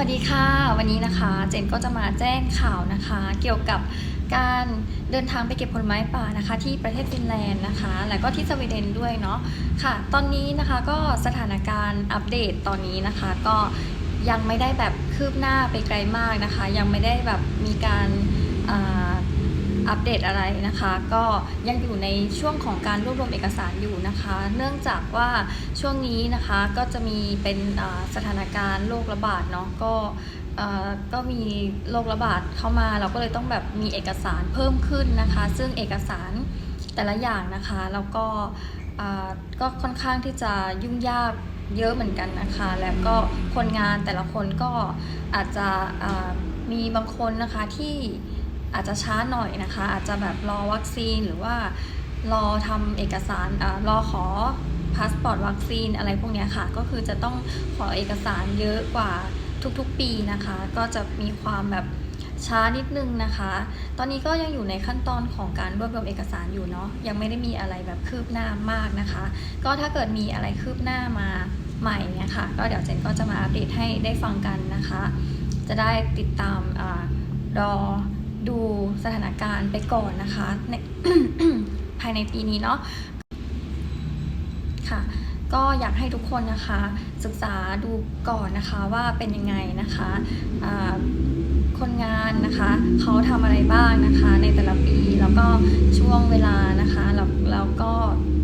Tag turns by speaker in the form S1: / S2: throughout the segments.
S1: วัสดีค่ะ วันนี้นะคะเจนก็จะมาแจ้งข่าวนะคะ เกี่ยวกับการเดินทางไปเก็บผลไม้ป่านะคะ ที่ประเทศฟินแลนด์นะคะ และก็ที่สวีเดนด้วยเนาะค่ะ ตอนนี้นะคะก็สถานการณ์อัปเดตตอนนี้นะคะ ก็ยังไม่ได้แบบคืบหน้าไปไกลมากนะคะ ยังไม่ได้แบบมีการ อัปเดตอะไรนะคะ ก็ยังอยู่ในช่วงของการรวบรวมเอกสารอยู่นะคะ เนื่องจากว่าช่วงนี้นะคะก็จะมีเป็นสถานการณ์โรคระบาดเนาะก็ก็มีโรคระบาดเข้ามา เราก็เลยต้องแบบมีเอกสารเพิ่มขึ้นนะคะ ซึ่งเอกสารแต่ละอย่างนะคะแล้วก็ก็ค่อนข้างที่จะยุ่งยากเยอะเหมือนกันนะคะ แล้วก็คนงานแต่ละคนก็อาจจะมีบางคนนะคะที่ อาจจะช้าหน่อยนะคะ อาจจะแบบรอวัคซีนหรือว่ารอทำเอกสารอรอขอพาสปอร์ตวัคซีนอะไรพวกนี้ค่ะ ก็คือจะต้องขอเอกสารเยอะกว่าทุกๆปีนะคะ ก็จะมีความแบบช้านิดนึงนะคะ ตอนนี้ก็ยังอยู่ในขั้นตอนของการรวบรวมเอกสารอยู่เนาะ ยังไม่ได้มีอะไรแบบคืบหน้ามากนะคะ ก็ถ้าเกิดมีอะไรคืบหน้ามาใหม่เนี่ยค่ะ ก็เดี๋ยวเจนก็จะมาอัปเดตให้ได้ฟังกันนะคะ จะได้ติดตามอรอ ดูสถานการณ์ไปก่อนนะคะในภายในปีนี้เนาะค่ะ ก็อยากให้ทุกคนนะคะ ศึกษาดูก่อนนะคะว่าเป็นยังไงนะคะคนงานนะคะเขาทำอะไรบ้างนะคะในแต่ละปีแล้วก็ช่วงเวลานะคะแล้วแล้วก็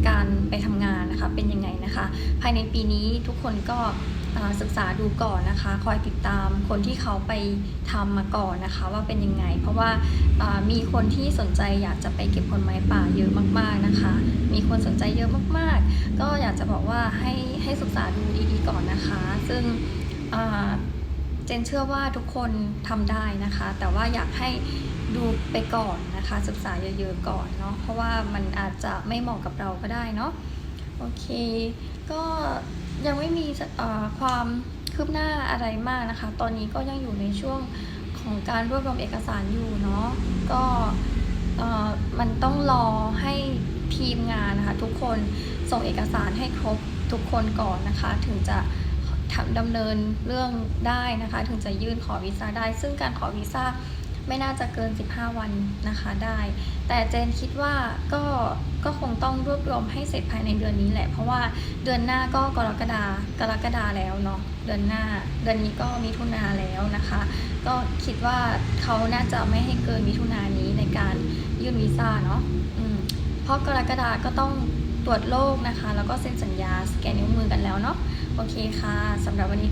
S1: การไปทำงานนะคะเป็นยังไงนะคะ ภายในปีนี้ทุกคนก็ ศึกษาดูก่อนนะคะ คอยติดตามคนที่เขาไปทำมาก่อนนะคะ ว่าเป็นยังไง เพราะว่าามีคนที่สนใจอยากจะไปเก็บผลไม้ป่าเยอะมากๆนะคะ มีคนสนใจเยอะมากๆ ก็อยากจะบอกว่าให้ให้ศึกษาดูดีๆก่อนนะคะ ซึ่งเจนเชื่อว่าทุกคนทำได้นะคะ แต่ว่าอยากให้ดูไปก่อนนะคะ ศึกษาเยอะๆก่อนเนาะเพราะว่ามันอาจจะไม่เหมาะกับเราก็ได้เนาะ โอเค ก็ยังไม่มีความคืบหน้าอะไรมากนะคะ ตอนนี้ก็ยังอยู่ในช่วงของการรวบรวมเอกสารอยู่เนาะ ก็มันต้องรอให้ทีมงานนะคะทุกคนส่งเอกสารให้ครบทุกคนก่อนนะคะ ถึงจะทำดำเนินเรื่องได้นะคะ ถึงจะยื่นขอวีซ่าได้ ซึ่งการขอวีซ่า ไม่น่าจะเกิน 15 วันนะคะได้ แต่เจนคิดว่าก็ก็คงต้องรวบรวมให้เสร็จภายในเดือนนี้แหละ เพราะว่าเดือนหน้าก็กรกฎากรกฎาแล้วเนาะเดือนหน้า เดือนนี้ก็มิถุนาแล้วนะคะ ก็คิดว่าเขาน่าจะไม่ให้เกินมิถุนายนนี้ในการยื่นวีซ่าเนาะเพราะกรกฎาก็ต้องตรวจโรคนะคะ แล้วก็เซ็นสัญญาสแกนนิ้วมือกันแล้วเนาะโอเคค่ะสำหรับวันนี้